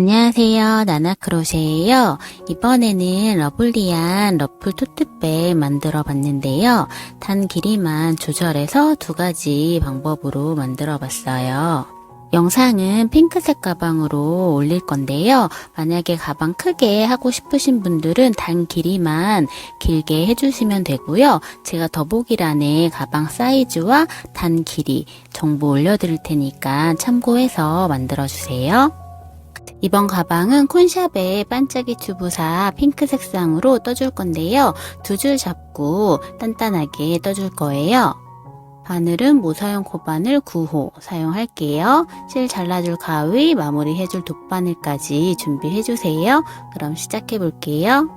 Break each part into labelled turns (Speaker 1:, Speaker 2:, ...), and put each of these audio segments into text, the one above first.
Speaker 1: 안녕하세요. 나나크로셰예요. 이번에는 러블리한 러플 토트백 만들어 봤는데요. 단 길이만 조절해서 두 가지 방법으로 만들어 봤어요. 영상은 핑크색 가방으로 올릴 건데요. 만약에 가방 크게 하고 싶으신 분들은 단 길이만 길게 해주시면 되고요. 제가 더보기란에 가방 사이즈와 단 길이 정보 올려드릴 테니까 참고해서 만들어주세요. 이번 가방은 콘샵의 반짝이 튜브사 핑크 색상으로 떠줄 건데요. 두 줄 잡고 단단하게 떠줄 거예요. 바늘은 모사용 코바늘 9호 사용할게요. 실 잘라줄 가위, 마무리해줄 돗바늘까지 준비해주세요. 그럼 시작해 볼게요.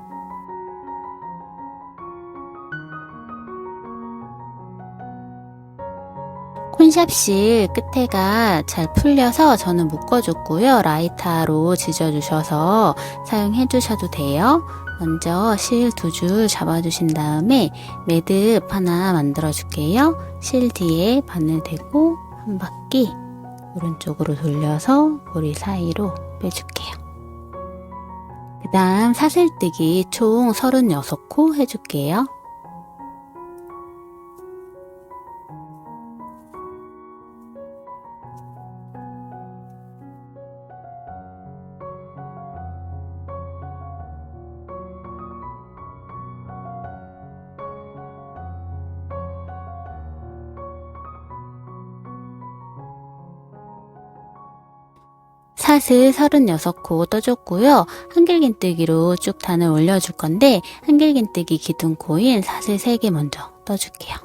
Speaker 1: 콘샵실 끝에가 잘 풀려서 저는 묶어줬고요. 라이터로 지져주셔서 사용해 주셔도 돼요. 먼저 실 두 줄 잡아주신 다음에 매듭 하나 만들어 줄게요. 실 뒤에 바늘 대고 한 바퀴 오른쪽으로 돌려서 고리 사이로 빼줄게요. 그 다음 사슬뜨기 총 36코 해줄게요. 사슬 36코 떠줬고요. 한길긴뜨기로 쭉 단을 올려줄 건데 한길긴뜨기 기둥코인 사슬 3개 먼저 떠줄게요.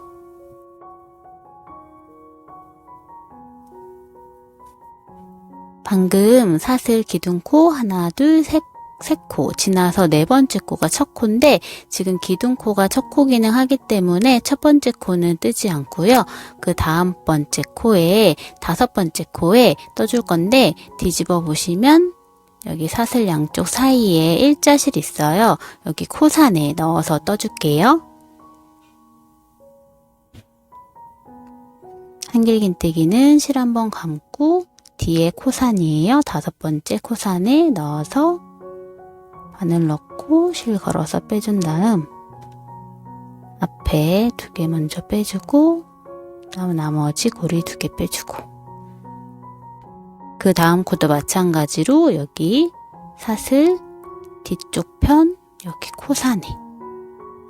Speaker 1: 방금 사슬 기둥코 하나 둘 셋 세 코 지나서 네 번째 코가 첫 코인데 지금 기둥코가 첫 코 기능 하기 때문에 첫 번째 코는 뜨지 않고요. 그 다음 번째 코에 다섯 번째 코에 떠줄 건데 뒤집어 보시면 여기 사슬 양쪽 사이에 일자실 있어요. 여기 코산에 넣어서 떠줄게요. 한길긴뜨기는 실 한번 감고 뒤에 코산이에요. 다섯 번째 코산에 넣어서 바늘 넣고 실 걸어서 빼준 다음 앞에 두 개 먼저 빼주고 다음 나머지 고리 두 개 빼주고. 그 다음 코도 마찬가지로 여기 사슬 뒤쪽 편 여기 코산에.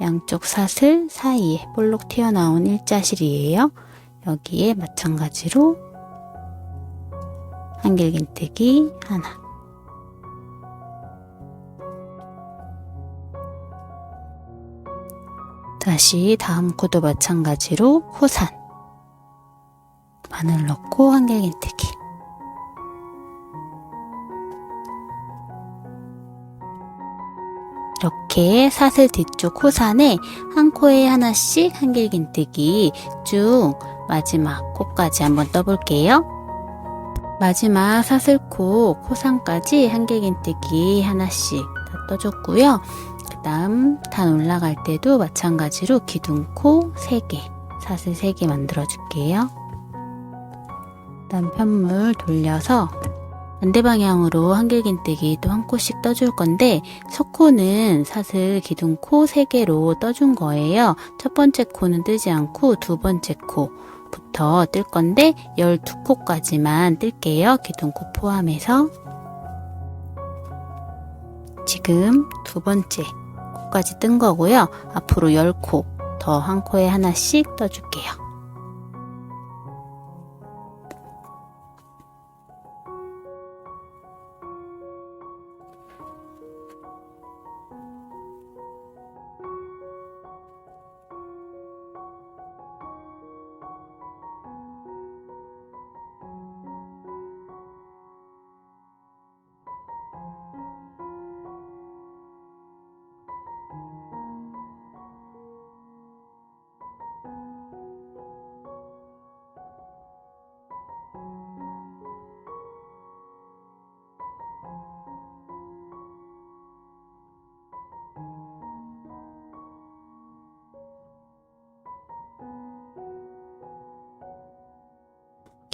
Speaker 1: 양쪽 사슬 사이에 볼록 튀어나온 일자실이에요. 여기에 마찬가지로 한길긴뜨기 하나 다시 다음 코도 마찬가지로 호산 바늘 넣고 한길긴뜨기 이렇게 사슬 뒤쪽 호산에 한 코에 하나씩 한길긴뜨기 쭉 마지막 코까지 한번 떠볼게요. 마지막 사슬코 코산까지 한길긴뜨기 하나씩 다 떠줬고요. 그 다음 단 올라갈 때도 마찬가지로 기둥코 3개, 사슬 3개 만들어 줄게요. 그 다음 편물 돌려서 반대 방향으로 한길긴뜨기 또 한 코씩 떠줄 건데 첫 코는 사슬 기둥 코 3개로 떠준 거예요. 첫 번째 코는 뜨지 않고 두 번째 코부터 뜰 건데 12코까지만 뜰게요. 기둥 코 포함해서 지금 두 번째 코까지 뜬 거고요. 앞으로 10코 더 한 코에 하나씩 떠줄게요.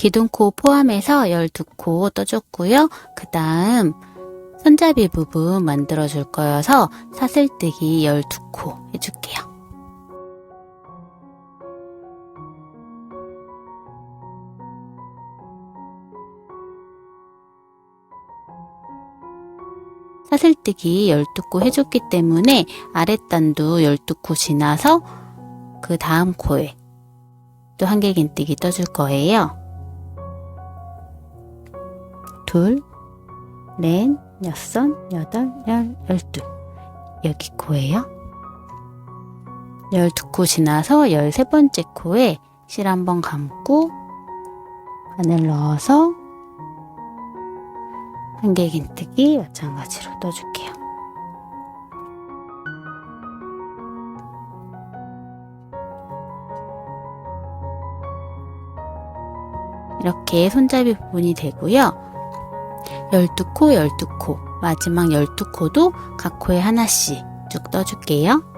Speaker 1: 기둥코 포함해서 12코 떠줬고요. 그 다음 손잡이 부분 만들어 줄 거여서 사슬뜨기 12코 해줄게요. 사슬뜨기 12코 해줬기 때문에 아랫단도 12코 지나서 그 다음 코에 또 한길긴뜨기 떠줄 거예요. 둘, 넷, 여섯, 여덟, 열, 열두. 여기 코예요. 열두 코 지나서 열세 번째 코에 실 한 번 감고 바늘 넣어서 한길긴뜨기 마찬가지로 떠줄게요. 이렇게 손잡이 부분이 되고요. 12코, 12코, 마지막 12코도 각 코에 하나씩 쭉 떠줄게요.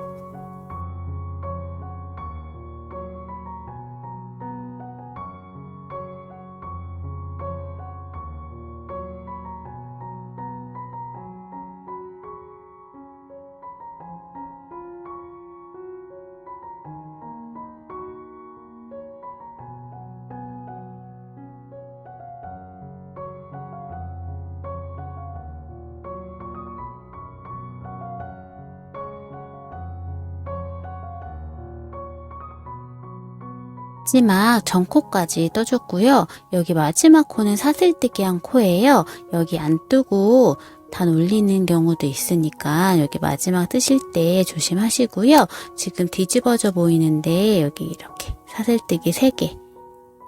Speaker 1: 마지막 전코까지 떠줬고요. 여기 마지막 코는 사슬뜨기 한 코예요. 여기 안 뜨고 단 올리는 경우도 있으니까 여기 마지막 뜨실 때 조심하시고요. 지금 뒤집어져 보이는데 여기 이렇게 사슬뜨기 3개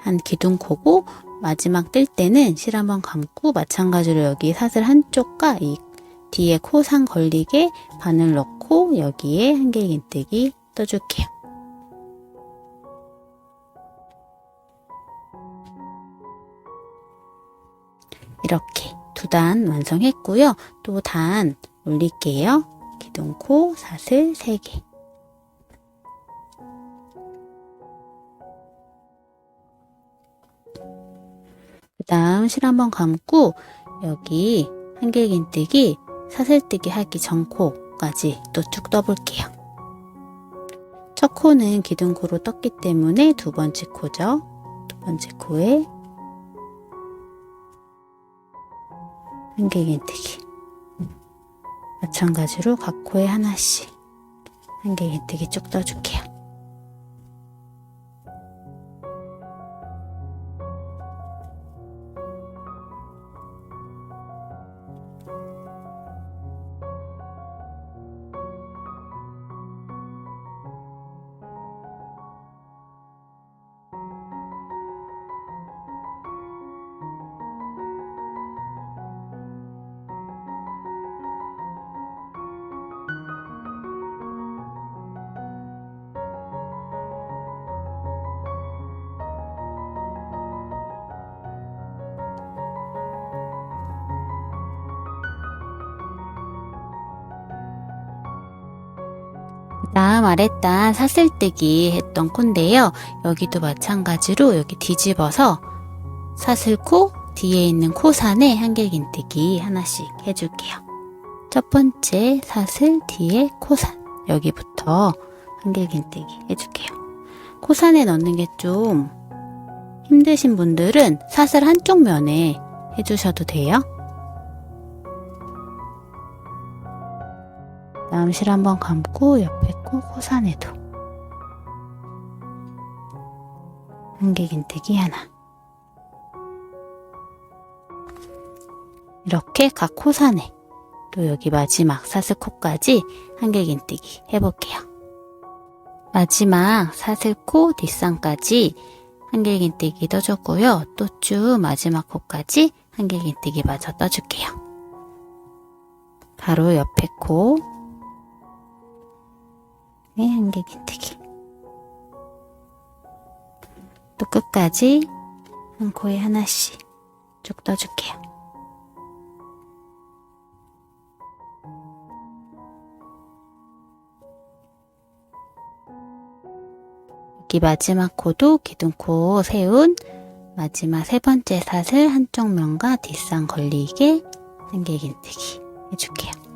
Speaker 1: 한 기둥코고 마지막 뜰 때는 실 한번 감고 마찬가지로 여기 사슬 한쪽과 이 뒤에 코 상 걸리게 바늘 넣고 여기에 한길긴뜨기 떠줄게요. 이렇게 두 단 완성했고요. 또 단 올릴게요. 기둥코 사슬 3개. 그 다음 실 한번 감고 여기 한길긴뜨기 사슬뜨기 하기 전 코까지 또 쭉 떠볼게요. 첫 코는 기둥코로 떴기 때문에 두 번째 코죠. 두 번째 코에 한길긴뜨기 마찬가지로 각 코에 하나씩 한길긴뜨기 쭉 떠줄게요. 아랫단 사슬뜨기 했던 콘데요. 여기도 마찬가지로 여기 뒤집어서 사슬코 뒤에 있는 코산에 한길긴뜨기 하나씩 해줄게요. 첫 번째 사슬 뒤에 코산 여기부터 한길긴뜨기 해줄게요. 코산에 넣는 게 좀 힘드신 분들은 사슬 한쪽 면에 해주셔도 돼요. 다음 실 한번 감고 옆에 코 코산에도 한길긴뜨기 하나 이렇게 각 코산에 또 여기 마지막 사슬코까지 한길긴뜨기 해볼게요. 마지막 사슬코 뒷선까지 한길긴뜨기 떠줬고요. 또 쭉 마지막 코까지 한길긴뜨기 마저 떠줄게요. 바로 옆에 코 네, 한길긴뜨기 또 끝까지 한 코에 하나씩 쭉 떠줄게요. 여기 마지막 코도 기둥코 세운 마지막 세 번째 사슬 한쪽 면과 뒷선 걸리게 한길긴뜨기 해줄게요.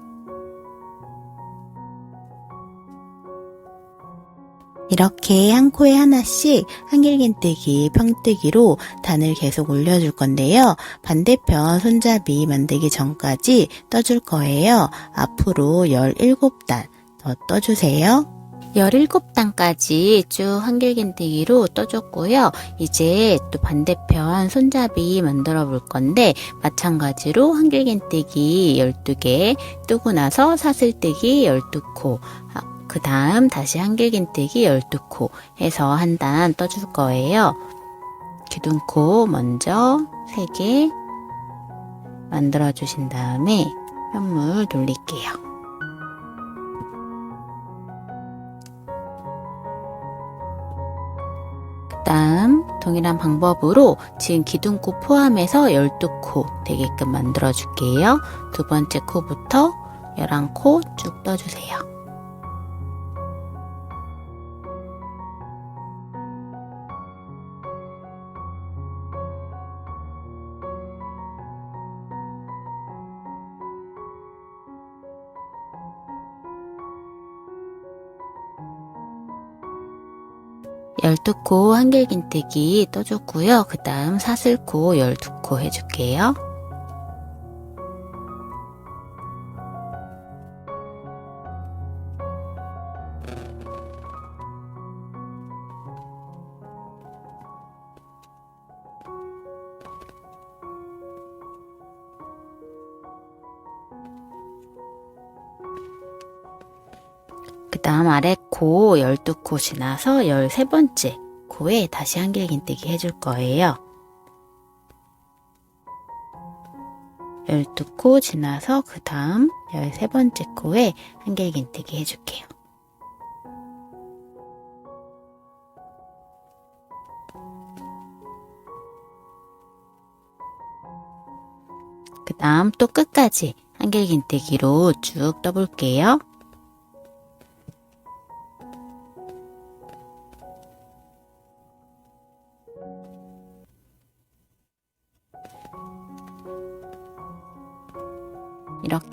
Speaker 1: 이렇게 한 코에 하나씩 한길긴뜨기, 평뜨기로 단을 계속 올려줄 건데요. 반대편 손잡이 만들기 전까지 떠줄 거예요. 앞으로 17단 더 떠주세요. 17단까지 쭉 한길긴뜨기로 떠줬고요. 이제 또 반대편 손잡이 만들어 볼 건데 마찬가지로 한길긴뜨기 12개 뜨고 나서 사슬뜨기 12코 그 다음 다시 한길긴뜨기 12코 해서 한 단 떠줄 거예요. 기둥코 먼저 3개 만들어 주신 다음에 현물 돌릴게요. 다음 동일한 방법으로 지금 기둥코 포함해서 12코 되게끔 만들어 줄게요. 두 번째 코부터 11코 쭉 떠주세요. 열두 코 한길긴뜨기 떠줬고요. 그 다음 사슬코 12코 해줄게요. 코 12코 지나서 13번째 코에 다시 한길긴뜨기 해줄 거예요. 12코 지나서 그 다음 13번째 코에 한길긴뜨기 해줄게요. 그 다음 또 끝까지 한길긴뜨기로 쭉 떠볼게요.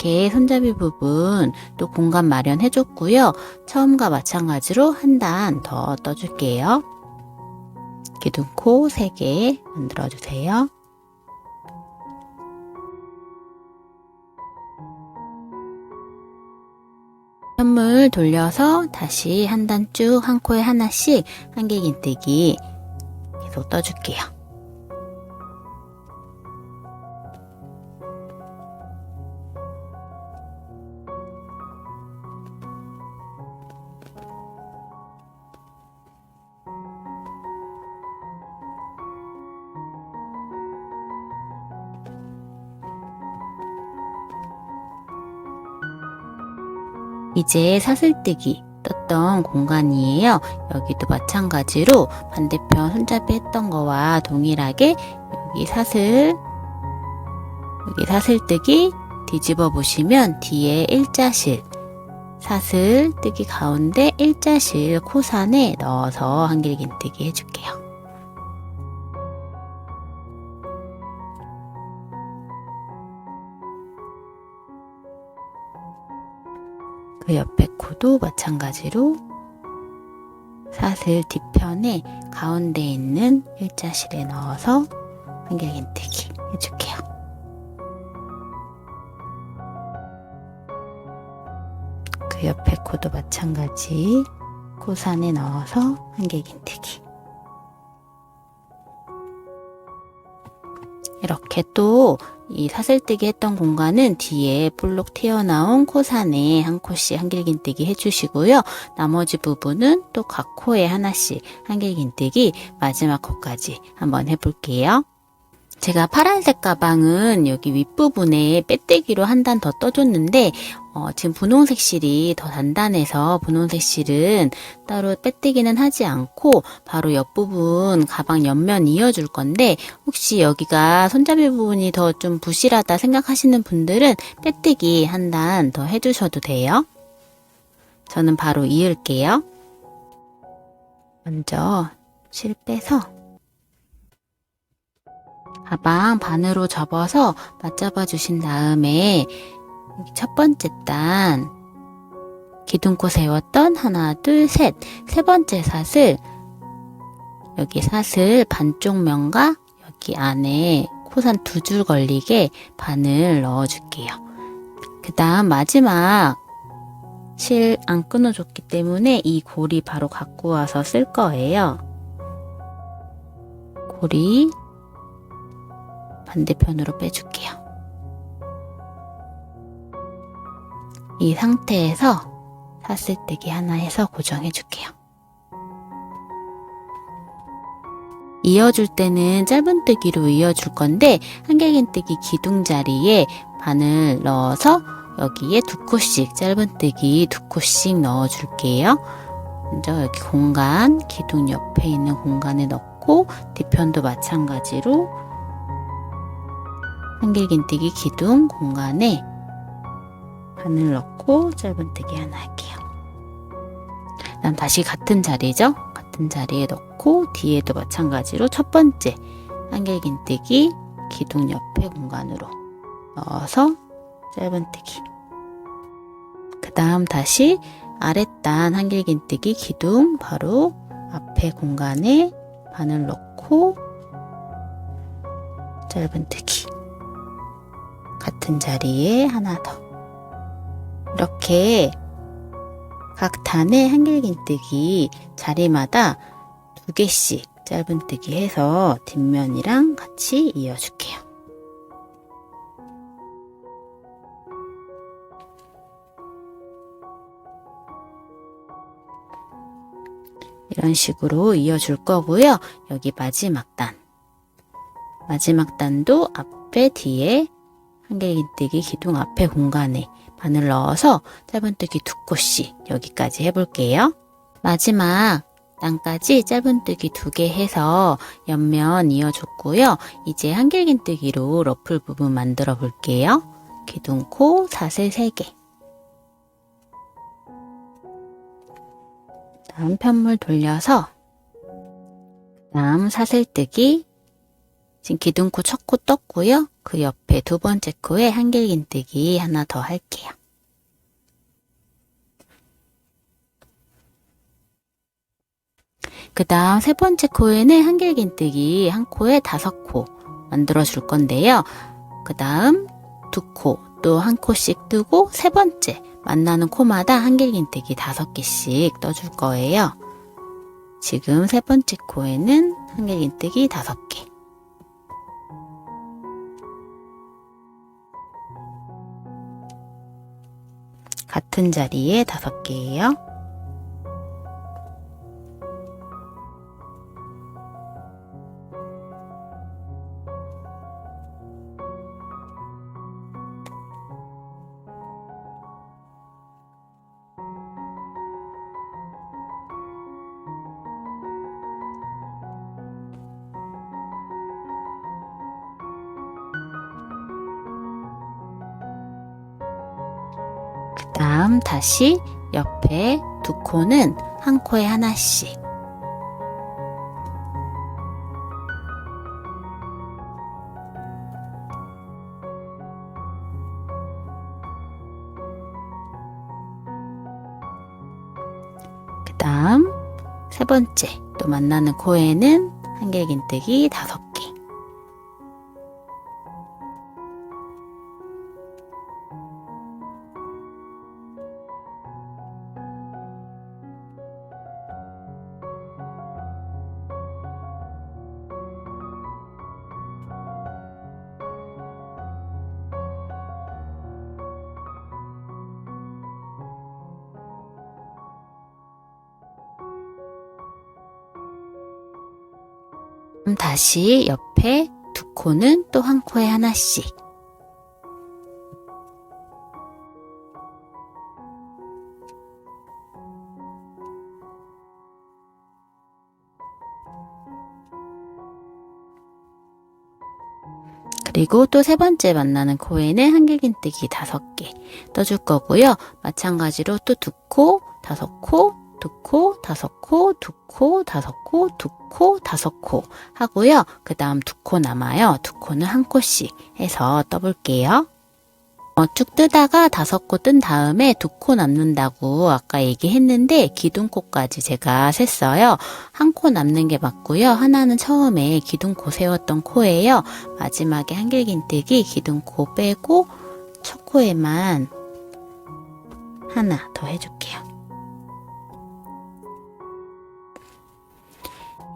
Speaker 1: 이렇게 손잡이 부분 또 공간 마련해 줬고요. 처음과 마찬가지로 한 단 더 떠줄게요. 기둥코 3개 만들어 주세요. 현물 돌려서 다시 한 단 쭉 한 코에 하나씩 한길긴뜨기 계속 떠줄게요. 이제 사슬뜨기 떴던 공간이에요. 여기도 마찬가지로 반대편 손잡이 했던 거와 동일하게 여기 사슬, 여기 사슬뜨기 뒤집어 보시면 뒤에 일자실, 사슬 뜨기 가운데 일자실 코산에 넣어서 한길긴뜨기 해줄게요. 코도 마찬가지로 사슬 뒤편에 가운데 있는 일자실에 넣어서 한길긴뜨기 해줄게요. 그 옆에 코도 마찬가지 코산에 넣어서 한길긴뜨기 이렇게 또 이 사슬뜨기 했던 공간은 뒤에 볼록 튀어나온 코산에 한 코씩 한길긴뜨기 해주시고요. 나머지 부분은 또 각 코에 하나씩 한길긴뜨기 마지막 코까지 한번 해볼게요. 제가 파란색 가방은 여기 윗부분에 빼떼기로 한 단 더 떠줬는데 어, 지금 분홍색 실이 더 단단해서 분홍색 실은 따로 빼떼기는 하지 않고 바로 옆부분 가방 옆면 이어줄 건데 혹시 여기가 손잡이 부분이 더 좀 부실하다 생각하시는 분들은 빼떼기 한 단 더 해주셔도 돼요. 저는 바로 이을게요. 먼저 실 빼서 가방 반으로 접어서 맞잡아 주신 다음에 여기 첫 번째 단 기둥코 세웠던 하나 둘셋세 번째 사슬 여기 사슬 반쪽 면과 여기 안에 코산 두 줄 걸리게 바늘 넣어 줄게요. 그 다음 마지막 실 안 끊어줬기 때문에 이 고리 바로 갖고 와서 쓸 거예요. 고리 반대편으로 빼줄게요. 이 상태에서 사슬뜨기 하나 해서 고정해 줄게요. 이어줄 때는 짧은뜨기로 이어줄 건데 한길긴뜨기 기둥 자리에 바늘 넣어서 여기에 두 코씩 짧은뜨기 두 코씩 넣어줄게요. 먼저 여기 공간 기둥 옆에 있는 공간에 넣고 뒤편도 마찬가지로 한길긴뜨기 기둥 공간에 바늘 넣고 짧은뜨기 하나 할게요. 그다음 다시 같은 자리죠? 같은 자리에 넣고 뒤에도 마찬가지로 첫 번째 한길긴뜨기 기둥 옆에 공간으로 넣어서 짧은뜨기 그 다음 다시 아랫단 한길긴뜨기 기둥 바로 앞에 공간에 바늘 넣고 짧은뜨기 같은 자리에 하나 더 이렇게 각 단의 한길긴뜨기 자리마다 두 개씩 짧은뜨기 해서 뒷면이랑 같이 이어줄게요. 이런 식으로 이어줄 거고요. 여기 마지막 단. 마지막 단도 앞에 뒤에 한길긴뜨기 기둥 앞에 공간에 바늘 넣어서 짧은뜨기 두 코씩 여기까지 해볼게요. 마지막 단까지 짧은뜨기 두 개 해서 옆면 이어줬고요. 이제 한길긴뜨기로 러플 부분 만들어 볼게요. 기둥코 사슬 3개 다음 편물 돌려서 다음 사슬뜨기 지금 기둥코 첫 코 떴고요. 그 옆에 두 번째 코에 한길긴뜨기 하나 더 할게요. 그 다음 세 번째 코에는 한길긴뜨기 한 코에 다섯 코 만들어 줄 건데요. 그 다음 두 코, 또 한 코씩 뜨고 세 번째 만나는 코마다 한길긴뜨기 다섯 개씩 떠줄 거예요. 지금 세 번째 코에는 한길긴뜨기 다섯 개. 같은 자리에 다섯 개예요. 다음 다시 옆에 두 코는 한 코에 하나씩. 그 다음 세 번째 또 만나는 코에는 한길긴뜨기 다섯 다시 옆에 두 코는 또 한 코에 하나씩. 그리고 또 세 번째 만나는 코에는 한길긴뜨기 다섯 개 떠줄 거고요. 마찬가지로 또 두 코, 다섯 코, 두 코, 다섯 코, 두 코, 다섯 코, 두 코, 다섯 코 하고요. 그 다음 두 코 남아요. 두 코는 한 코씩 해서 떠볼게요. 어, 쭉 뜨다가 다섯 코 뜬 다음에 두 코 남는다고 아까 얘기했는데 기둥코까지 제가 셌어요. 한 코 남는 게 맞고요. 하나는 처음에 기둥코 세웠던 코예요. 마지막에 한길긴뜨기 기둥코 빼고 첫 코에만 하나 더 해줄게요.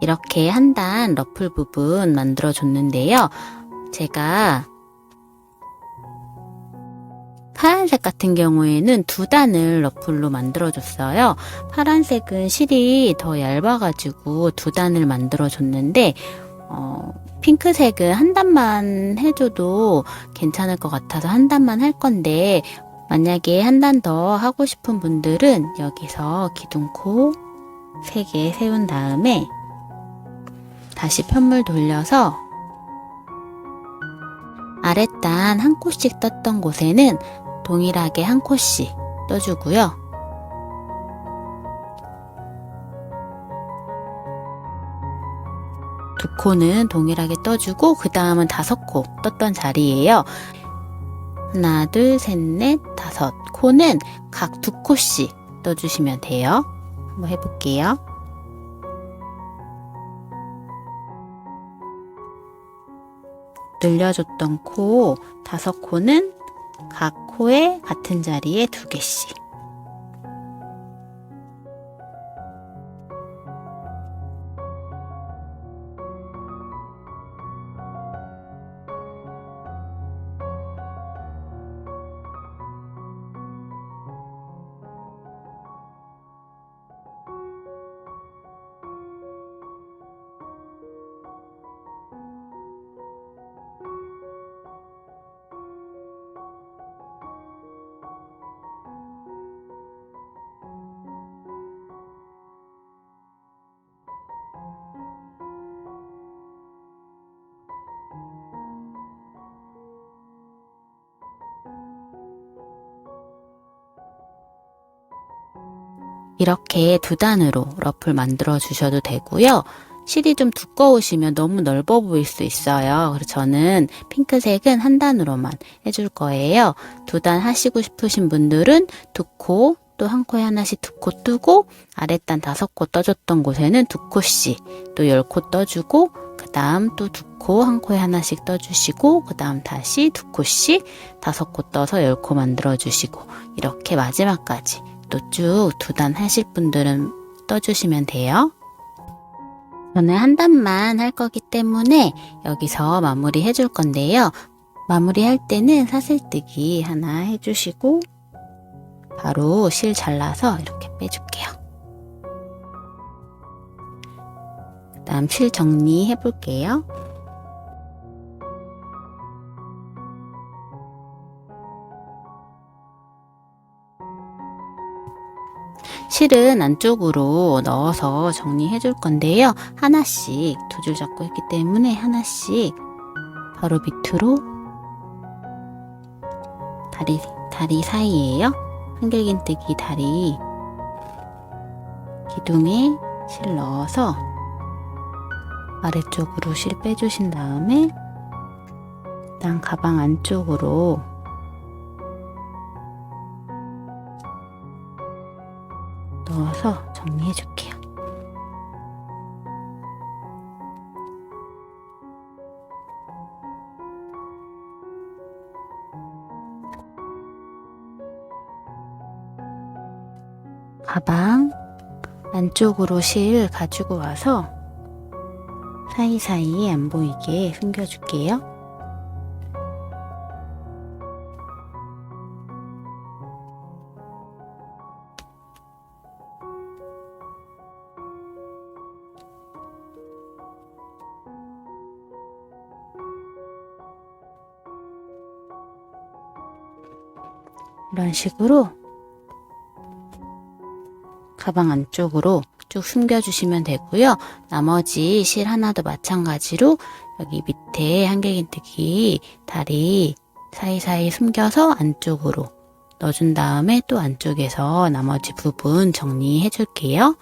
Speaker 1: 이렇게 한 단 러플 부분 만들어 줬는데요. 제가 파란색 같은 경우에는 두 단을 러플로 만들어줬어요. 파란색은 실이 더 얇아가지고 두 단을 만들어줬는데, 어, 핑크색은 한 단만 해줘도 괜찮을 것 같아서 한 단만 할 건데, 만약에 한 단 더 하고 싶은 분들은 여기서 기둥코 3개 세운 다음에 다시 편물 돌려서 아랫단 한 코씩 떴던 곳에는 동일하게 한 코씩 떠주고요. 두 코는 동일하게 떠주고 그 다음은 다섯 코 떴던 자리예요. 하나, 둘, 셋, 넷, 다섯 코는 각 두 코씩 떠주시면 돼요. 한번 해볼게요. 늘려줬던 코 다섯 코는 각 코에 같은 자리에 두 개씩. 이렇게 두 단으로 러플 만들어 주셔도 되고요. 실이 좀 두꺼우시면 너무 넓어 보일 수 있어요. 그래서 저는 핑크색은 한 단으로만 해줄 거예요. 두 단 하시고 싶으신 분들은 두 코, 또 한 코에 하나씩 두 코 뜨고 아랫단 다섯 코 떠줬던 곳에는 두 코씩 또 열 코 떠주고 그 다음 또 두 코, 한 코에 하나씩 떠주시고 그 다음 다시 두 코씩 다섯 코 떠서 열 코 만들어 주시고 이렇게 마지막까지 또 쭉 두 단 하실 분들은 떠주시면 돼요. 저는 한 단만 할 거기 때문에 여기서 마무리 해줄 건데요. 마무리 할 때는 사슬뜨기 하나 해주시고 바로 실 잘라서 이렇게 빼줄게요. 그 다음 실 정리해 볼게요. 실은 안쪽으로 넣어서 정리해 줄 건데요. 하나씩 두 줄 잡고 했기 때문에 하나씩 바로 밑으로 다리, 다리 사이에요. 한길긴뜨기 다리 기둥에 실 넣어서 아래쪽으로 실 빼주신 다음에 일단 가방 안쪽으로 정리해 줄게요. 가방 안쪽으로 실 가지고 와서 사이사이에 안 보이게 숨겨줄게요. 이런 식으로 가방 안쪽으로 쭉 숨겨주시면 되고요. 나머지 실 하나도 마찬가지로 여기 밑에 한길긴뜨기 다리 사이사이 숨겨서 안쪽으로 넣어준 다음에 또 안쪽에서 나머지 부분 정리해 줄게요.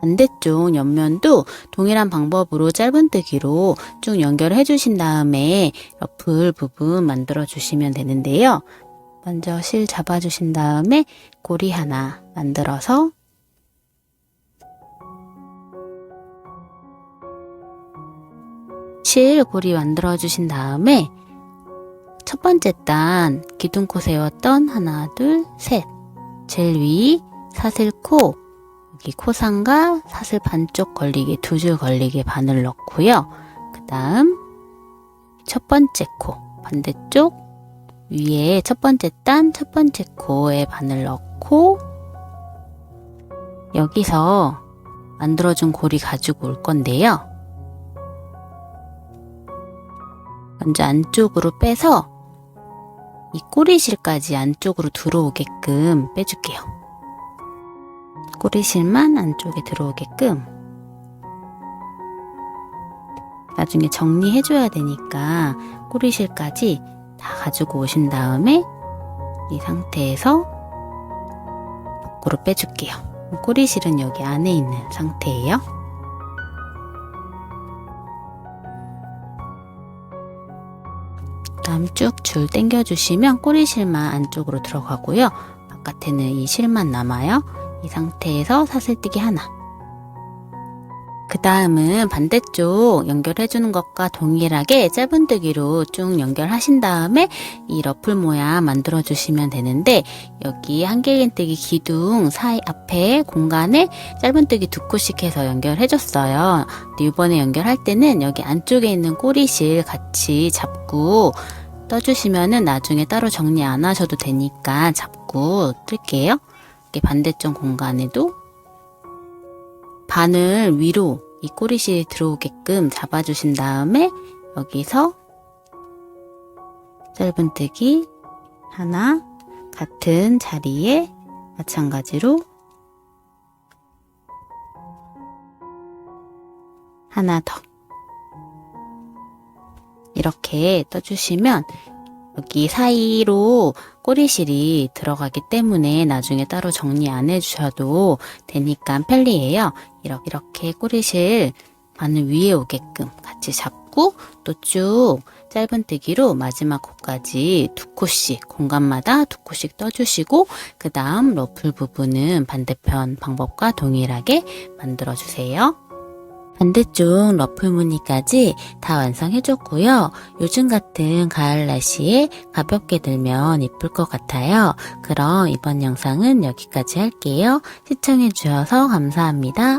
Speaker 1: 반대쪽 옆면도 동일한 방법으로 짧은뜨기로 쭉 연결해 주신 다음에 러플 부분 만들어 주시면 되는데요. 먼저 실 잡아 주신 다음에 고리 하나 만들어서 실 고리 만들어 주신 다음에 첫 번째 단 기둥코 세웠던 하나 둘 셋 제일 위 사슬 코 여기 코상과 사슬 반쪽 걸리게 두 줄 걸리게 바늘 넣고요. 그 다음 첫 번째 코 반대쪽 위에 첫 번째 단 첫 번째 코에 바늘 넣고 여기서 만들어준 고리 가지고 올 건데요. 먼저 안쪽으로 빼서 이 꼬리실까지 안쪽으로 들어오게끔 빼줄게요. 꼬리실만 안쪽에 들어오게끔 나중에 정리해줘야 되니까 꼬리실까지 다 가지고 오신 다음에 이 상태에서 밖으로 빼줄게요. 꼬리실은 여기 안에 있는 상태예요. 다음 쭉 줄 당겨주시면 꼬리실만 안쪽으로 들어가고요. 바깥에는 이 실만 남아요. 이 상태에서 사슬뜨기 하나. 그 다음은 반대쪽 연결해주는 것과 동일하게 짧은뜨기로 쭉 연결하신 다음에 이 러플 모양 만들어주시면 되는데 여기 한길긴뜨기 기둥 사이 앞에 공간에 짧은뜨기 두 코씩 해서 연결해줬어요. 이번에 연결할 때는 여기 안쪽에 있는 꼬리실 같이 잡고 떠주시면은 나중에 따로 정리 안 하셔도 되니까 잡고 뜰게요. 이렇게 반대쪽 공간에도 바늘 위로 이 꼬리실이 들어오게끔 잡아주신 다음에 여기서 짧은뜨기 하나 같은 자리에 마찬가지로 하나 더 이렇게 떠주시면 여기 사이로 꼬리실이 들어가기 때문에 나중에 따로 정리 안 해주셔도 되니까 편리해요. 이렇게, 꼬리실 바늘 위에 오게끔 같이 잡고 또 쭉 짧은뜨기로 마지막 코까지 두 코씩 공간마다 두 코씩 떠주시고 그 다음 러플 부분은 반대편 방법과 동일하게 만들어주세요. 반대쪽 러플 무늬까지 다 완성해줬고요. 요즘 같은 가을 날씨에 가볍게 들면 이쁠 것 같아요. 그럼 이번 영상은 여기까지 할게요. 시청해주셔서 감사합니다.